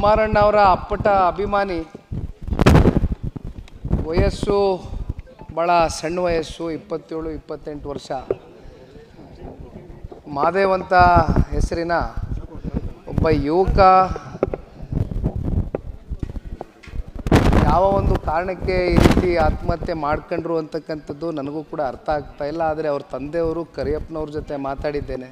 ಕುಮಾರಣ್ಣ ಅವರ ಅಪ್ಪಟ ಅಭಿಮಾನಿ. ವಯಸ್ಸು ಭಾಳ ಸಣ್ಣ ವಯಸ್ಸು, ಇಪ್ಪತ್ತೇಳು, ಇಪ್ಪತ್ತೆಂಟು ವರ್ಷ. ಮಾದೇವಂತ ಹೆಸರಿನ ಒಬ್ಬ ಯುವಕ. ಯಾವ ಒಂದು ಕಾರಣಕ್ಕೆ ಈ ರೀತಿ ಆತ್ಮಹತ್ಯೆ ಮಾಡ್ಕೊಂಡ್ರು ಅಂತಕ್ಕಂಥದ್ದು ನನಗೂ ಕೂಡ ಅರ್ಥ ಆಗ್ತಾ ಇಲ್ಲ. ಆದರೆ ಅವ್ರ ತಂದೆಯವರು ಕರಿಯಪ್ಪನವ್ರ ಜೊತೆ ಮಾತಾಡಿದ್ದೇನೆ.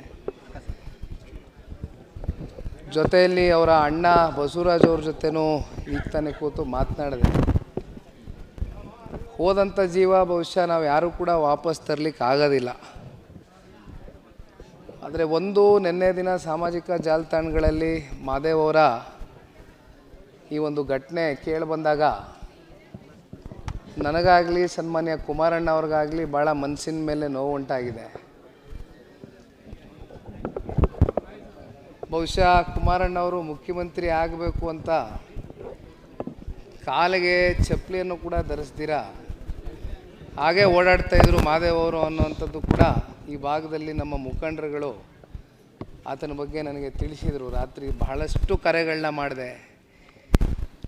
ಜೊತೆಯಲ್ಲಿ ಅವರ ಅಣ್ಣ ಬಸವರಾಜ್ ಅವ್ರ ಜೊತೆನೂ ಈಗ ತಾನೇ ಕೂತು ಮಾತನಾಡಿದೆ. ಹೋದಂಥ ಜೀವ ಬಹುಶಃ ನಾವು ಯಾರೂ ಕೂಡ ವಾಪಸ್ ತರಲಿಕ್ಕೆ ಆಗೋದಿಲ್ಲ. ಆದರೆ ಒಂದು ನಿನ್ನೆ ದಿನ ಸಾಮಾಜಿಕ ಜಾಲತಾಣಗಳಲ್ಲಿ ಮಾದೇವ್ ಅವರ ಈ ಒಂದು ಘಟನೆ ಕೇಳಿ ಬಂದಾಗ ನನಗಾಗಲಿ ಸನ್ಮಾನ್ಯ ಕುಮಾರಣ್ಣ ಅವ್ರಿಗಾಗಲಿ ಭಾಳ ಮನಸ್ಸಿನ ಮೇಲೆ ನೋವು ಬಹುಶಃ ಕುಮಾರಣ್ಣವರು ಮುಖ್ಯಮಂತ್ರಿ ಆಗಬೇಕು ಅಂತ ಕಾಲಿಗೆ ಚಪ್ಪಲಿಯನ್ನು ಕೂಡ ಧರಿಸ್ದಿರ ಹಾಗೆ ಓಡಾಡ್ತಾ ಇದ್ರು ಮಾದೇವ್ ಅವರು ಅನ್ನುವಂಥದ್ದು ಕೂಡ ಈ ಭಾಗದಲ್ಲಿ ನಮ್ಮ ಮುಖಂಡರುಗಳು ಆತನ ಬಗ್ಗೆ ನನಗೆ ತಿಳಿಸಿದರು. ರಾತ್ರಿ ಬಹಳಷ್ಟು ಕರೆಗಳನ್ನ ಮಾಡಿದೆ.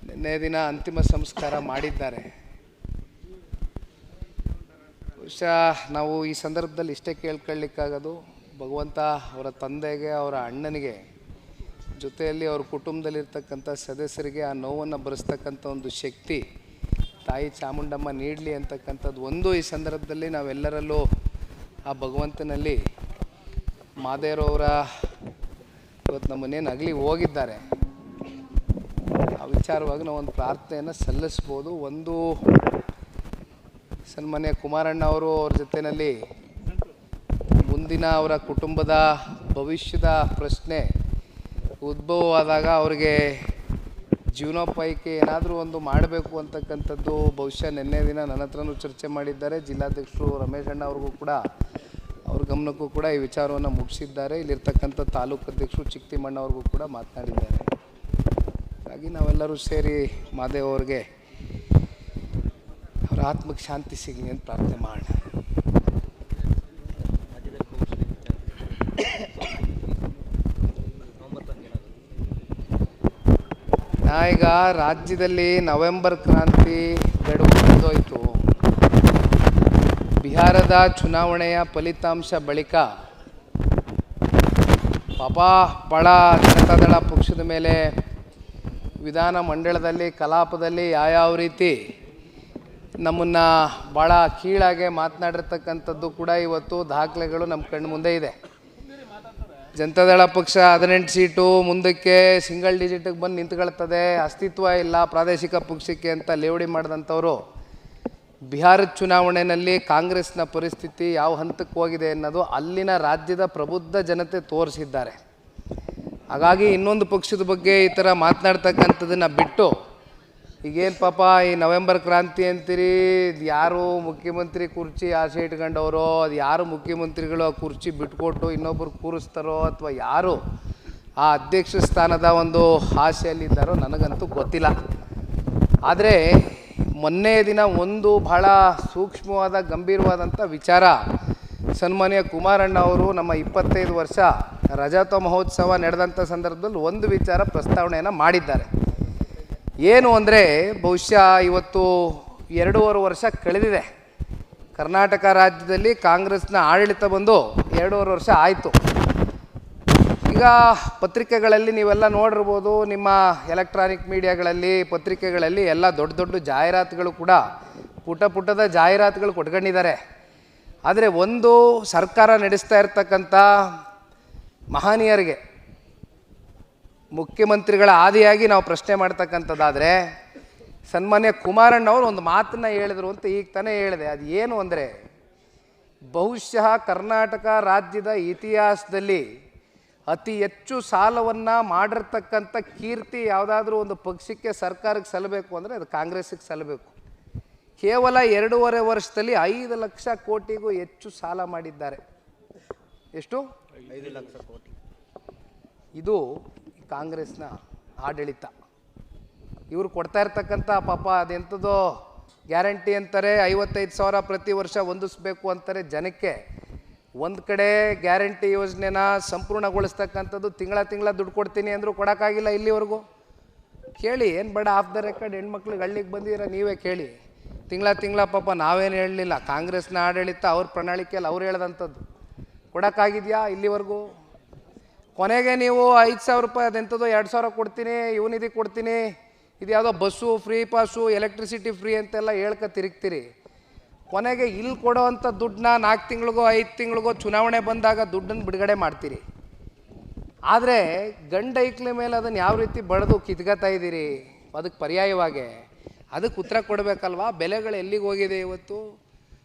ನಿನ್ನೆ ದಿನ ಅಂತಿಮ ಸಂಸ್ಕಾರ ಮಾಡಿದ್ದಾರೆ. ಬಹುಶಃ ನಾವು ಈ ಸಂದರ್ಭದಲ್ಲಿ ಇಷ್ಟೇ ಕೇಳ್ಕೊಳ್ಳಿಕ್ಕಾಗೋದು. ಭಗವಂತ ಅವರ ತಂದೆಗೆ, ಅವರ ಅಣ್ಣನಿಗೆ ಜೊತೆಯಲ್ಲಿ ಅವ್ರ ಕುಟುಂಬದಲ್ಲಿರ್ತಕ್ಕಂಥ ಸದಸ್ಯರಿಗೆ ಆ ನೋವನ್ನು ಭರಿಸ್ತಕ್ಕಂಥ ಒಂದು ಶಕ್ತಿ ತಾಯಿ ಚಾಮುಂಡಮ್ಮ ನೀಡಲಿ ಅಂತಕ್ಕಂಥದ್ದು ಒಂದು ಈ ಸಂದರ್ಭದಲ್ಲಿ ನಾವೆಲ್ಲರಲ್ಲೂ ಆ ಭಗವಂತನಲ್ಲಿ ಮಾದೇವರವರ ಇವತ್ತು ನಮ್ಮನ್ನೇನು ಅಗಲಿ ಹೋಗಿದ್ದಾರೆ. ಆ ವಿಚಾರವಾಗಿ ನಾವು ಒಂದು ಪ್ರಾರ್ಥನೆಯನ್ನು ಸಲ್ಲಿಸ್ಬೋದು. ಒಂದು ಸನ್ಮಾನ್ಯ ಕುಮಾರಣ್ಣ ಅವರು ಅವ್ರ ಜೊತೆಯಲ್ಲಿ ಮುಂದಿನ ಅವರ ಕುಟುಂಬದ ಭವಿಷ್ಯದ ಪ್ರಶ್ನೆ ಉದ್ಭವವಾದಾಗ ಅವರಿಗೆ ಜೀವನೋಪಾಯಕ್ಕೆ ಏನಾದರೂ ಒಂದು ಮಾಡಬೇಕು ಅಂತಕ್ಕಂಥದ್ದು ಬಹುಶಃ ನಿನ್ನೆ ದಿನ ನನ್ನ ಹತ್ರನೂ ಚರ್ಚೆ ಮಾಡಿದ್ದಾರೆ. ಜಿಲ್ಲಾಧ್ಯಕ್ಷರು ರಮೇಶ್ ಅಣ್ಣ ಅವ್ರಿಗೂ ಕೂಡ ಅವ್ರ ಗಮನಕ್ಕೂ ಕೂಡ ಈ ವಿಚಾರವನ್ನು ಮುಗಿಸಿದ್ದಾರೆ. ಇಲ್ಲಿರ್ತಕ್ಕಂಥ ತಾಲೂಕು ಅಧ್ಯಕ್ಷರು ಚಿಕ್ತಿಮಣ್ಣ ಅವ್ರಿಗೂ ಕೂಡ ಮಾತನಾಡಿದ್ದಾರೆ. ಹಾಗಾಗಿ ನಾವೆಲ್ಲರೂ ಸೇರಿ ಮಾದೇವ್ ಅವ್ರಿಗೆ ಅವರ ಆತ್ಮಕ್ಕೆ ಶಾಂತಿ ಸಿಗಲಿ ಅಂತ ಪ್ರಾರ್ಥನೆ ಮಾಡೋಣ. ನಾ ಈಗ ರಾಜ್ಯದಲ್ಲಿ ನವೆಂಬರ್ ಕ್ರಾಂತಿ ಗಡುವು ಬಿಹಾರದ ಚುನಾವಣೆಯ ಫಲಿತಾಂಶ ಬಳಿಕ ಪಾಪ ಬಳ ಜನತಾದಳ ಪಕ್ಷದ ಮೇಲೆ ವಿಧಾನ ಮಂಡಳದಲ್ಲಿ ಕಲಾಪದಲ್ಲಿ ಯಾವ್ಯಾವ ರೀತಿ ನಮ್ಮನ್ನು ಭಾಳ ಕೀಳಾಗೆ ಮಾತನಾಡಿರ್ತಕ್ಕಂಥದ್ದು ಕೂಡ ಇವತ್ತು ದಾಖಲೆಗಳು ನಮ್ಮ ಕಣ್ಣ ಮುಂದೆ ಇದೆ. ಜನತಾದಳ ಪಕ್ಷ ಹದಿನೆಂಟು ಸೀಟು, ಮುಂದಕ್ಕೆ ಸಿಂಗಲ್ ಡಿಜಿಟಿಗೆ ಬಂದು ನಿಂತ್ಕೊಳ್ತದೆ. ಅಸ್ತಿತ್ವ ಇಲ್ಲ ಪ್ರಾದೇಶಿಕ ಪಕ್ಷಕ್ಕೆ ಅಂತ ಲೇವಡಿ ಮಾಡಿದಂಥವರು. ಬಿಹಾರದ ಚುನಾವಣೆಯಲ್ಲಿ ಕಾಂಗ್ರೆಸ್ನ ಪರಿಸ್ಥಿತಿ ಯಾವ ಹಂತಕ್ಕೆ ಹೋಗಿದೆ ಅನ್ನೋದು ಅಲ್ಲಿನ ರಾಜ್ಯದ ಪ್ರಬುದ್ಧ ಜನತೆ ತೋರಿಸಿದ್ದಾರೆ. ಹಾಗಾಗಿ ಇನ್ನೊಂದು ಪಕ್ಷದ ಬಗ್ಗೆ ಈ ಥರ ಮಾತನಾಡ್ತಕ್ಕಂಥದ್ದನ್ನು ಬಿಟ್ಟು ಈಗೇನು ಪಾಪ ಈ ನವೆಂಬರ್ ಕ್ರಾಂತಿ ಅಂತೀರಿ ಯಾರು ಮುಖ್ಯಮಂತ್ರಿ ಕುರ್ಚಿ ಆಸೆ ಇಟ್ಕೊಂಡವರು, ಅದು ಯಾರು ಮುಖ್ಯಮಂತ್ರಿಗಳು ಆ ಕುರ್ಚಿ ಬಿಟ್ಕೊಟ್ಟು ಇನ್ನೊಬ್ಬರು ಕೂರಿಸ್ತಾರೋ ಅಥವಾ ಯಾರು ಆ ಅಧ್ಯಕ್ಷ ಸ್ಥಾನದ ಒಂದು ಆಸೆಯಲ್ಲಿದ್ದಾರೋ ನನಗಂತೂ ಗೊತ್ತಿಲ್ಲ. ಆದರೆ ಮೊನ್ನೆ ದಿನ ಒಂದು ಬಹಳ ಸೂಕ್ಷ್ಮವಾದ ಗಂಭೀರವಾದಂಥ ವಿಚಾರ ಸನ್ಮಾನ್ಯ ಕುಮಾರಣ್ಣ ಅವರು ನಮ್ಮ ಇಪ್ಪತ್ತೈದು ವರ್ಷ ರಜತ ಮಹೋತ್ಸವ ನಡೆದಂಥ ಸಂದರ್ಭದಲ್ಲಿ ಒಂದು ವಿಚಾರ ಪ್ರಸ್ತಾವನೆಯನ್ನು ಮಾಡಿದ್ದಾರೆ. ಏನು ಅಂದರೆ ಬಹುಶಃ ಇವತ್ತು ಎರಡೂವರೆ ವರ್ಷ ಕಳೆದಿದೆ. ಕರ್ನಾಟಕ ರಾಜ್ಯದಲ್ಲಿ ಕಾಂಗ್ರೆಸ್ನ ಆಡಳಿತ ಬಂದು ಎರಡೂವರೆ ವರ್ಷ ಆಯಿತು. ಈಗ ಪತ್ರಿಕೆಗಳಲ್ಲಿ ನೀವೆಲ್ಲ ನೋಡಿರ್ಬೋದು, ನಿಮ್ಮ ಎಲೆಕ್ಟ್ರಾನಿಕ್ ಮೀಡಿಯಾಗಳಲ್ಲಿ, ಪತ್ರಿಕೆಗಳಲ್ಲಿ ಎಲ್ಲ ದೊಡ್ಡ ದೊಡ್ಡ ಜಾಹೀರಾತುಗಳು ಕೂಡ ಪುಟ ಪುಟದ ಜಾಹೀರಾತುಗಳು ಕೊಟ್ಕೊಂಡಿದ್ದಾರೆ. ಆದರೆ ಒಂದು ಸರ್ಕಾರ ನಡೆಸ್ತಾ ಇರ್ತಕ್ಕಂಥ ಮಹನೀಯರಿಗೆ ಮುಖ್ಯಮಂತ್ರಿಗಳ ಆದಿಯಾಗಿ ನಾವು ಪ್ರಶ್ನೆ ಮಾಡ್ತಕ್ಕಂಥದ್ದಾದರೆ ಸನ್ಮಾನ್ಯ ಕುಮಾರಣ್ಣ ಅವರು ಒಂದು ಮಾತನ್ನು ಹೇಳಿದರು ಅಂತ ಈಗ ತಾನೇ ಹೇಳಿದೆ. ಅದು ಏನು ಅಂದರೆ ಬಹುಶಃ ಕರ್ನಾಟಕ ರಾಜ್ಯದ ಇತಿಹಾಸದಲ್ಲಿ ಅತಿ ಹೆಚ್ಚು ಸಾಲವನ್ನು ಮಾಡಿರ್ತಕ್ಕಂಥ ಕೀರ್ತಿ ಯಾವುದಾದ್ರೂ ಒಂದು ಪಕ್ಷಕ್ಕೆ ಸರ್ಕಾರಕ್ಕೆ ಸಲ್ಲಬೇಕು ಅಂದರೆ ಅದು ಕಾಂಗ್ರೆಸ್ಸಿಗೆ ಸಲ್ಲಬೇಕು. ಕೇವಲ ಎರಡೂವರೆ ವರ್ಷದಲ್ಲಿ ಐದು ಲಕ್ಷ ಕೋಟಿಗೂ ಹೆಚ್ಚು ಸಾಲ ಮಾಡಿದ್ದಾರೆ. ಎಷ್ಟು? ಐದು ಲಕ್ಷ ಕೋಟಿ. ಇದು ಕಾಂಗ್ರೆಸ್ನ ಆಡಳಿತ. ಇವರು ಕೊಡ್ತಾ ಇರ್ತಕ್ಕಂಥ ಪಾಪ ಅದೆಂಥದೋ ಗ್ಯಾರಂಟಿ ಅಂತಾರೆ, ಐವತ್ತೈದು ಸಾವಿರ ಪ್ರತಿ ವರ್ಷ ಹೊಂದಿಸ್ಬೇಕು ಅಂತಾರೆ ಜನಕ್ಕೆ. ಒಂದು ಕಡೆ ಗ್ಯಾರಂಟಿ ಯೋಜನೆನ ಸಂಪೂರ್ಣಗೊಳಿಸ್ತಕ್ಕಂಥದ್ದು ತಿಂಗಳ ತಿಂಗಳ ದುಡ್ಡು ಕೊಡ್ತೀನಿ ಅಂದರೂ ಕೊಡೋಕ್ಕಾಗಿಲ್ಲ ಇಲ್ಲಿವರೆಗೂ. ಕೇಳಿ, ಏನು ಬೇಡ, ಆಫ್ ದ ರೆಕಾರ್ಡ್ ಹೆಣ್ಮಕ್ಳಿಗೆ ಹಳ್ಳಿಗೆ ಬಂದಿರ ನೀವೇ ಕೇಳಿ. ತಿಂಗಳ ತಿಂಗಳ ಪಾಪ ನಾವೇನು ಹೇಳಲಿಲ್ಲ, ಕಾಂಗ್ರೆಸ್ನ ಆಡಳಿತ ಅವ್ರ ಪ್ರಣಾಳಿಕೆಯಲ್ಲಿ ಅವ್ರು ಹೇಳ್ದಂಥದ್ದು. ಕೊಡೋಕ್ಕಾಗಿದೆಯಾ ಇಲ್ಲಿವರೆಗೂ? ಕೊನೆಗೆ ನೀವು ಐದು ಸಾವಿರ ರೂಪಾಯಿ ಅದೆಂಥದ್ದು ಎರಡು ಸಾವಿರ ಕೊಡ್ತೀನಿ ಇವನಿದಿ ಕೊಡ್ತೀನಿ, ಇದು ಯಾವುದೋ bus free pass, electricity free ಅಂತೆಲ್ಲ ಹೇಳ್ಕ ತಿರುಗ್ತೀರಿ. ಕೊನೆಗೆ ಇಲ್ಲಿ ಕೊಡೋವಂಥ ದುಡ್ಡನ್ನ ನಾಲ್ಕು ತಿಂಗಳಿಗೋ, ಐದು ತಿಂಗಳಿಗೋ ಚುನಾವಣೆ ಬಂದಾಗ ದುಡ್ಡನ್ನು ಬಿಡುಗಡೆ ಮಾಡ್ತೀರಿ. ಆದರೆ ಗಂಡ ಮೇಲೆ ಅದನ್ನು ಯಾವ ರೀತಿ ಬಳದು ಕಿತ್ಕೋತಾ ಇದ್ದೀರಿ? ಅದಕ್ಕೆ ಪರ್ಯಾಯವಾಗಿ. ಅದಕ್ಕೆ ಉತ್ತರ ಕೊಡಬೇಕಲ್ವಾ? ಬೆಲೆಗಳು ಎಲ್ಲಿಗೆ ಹೋಗಿದೆ ಇವತ್ತು?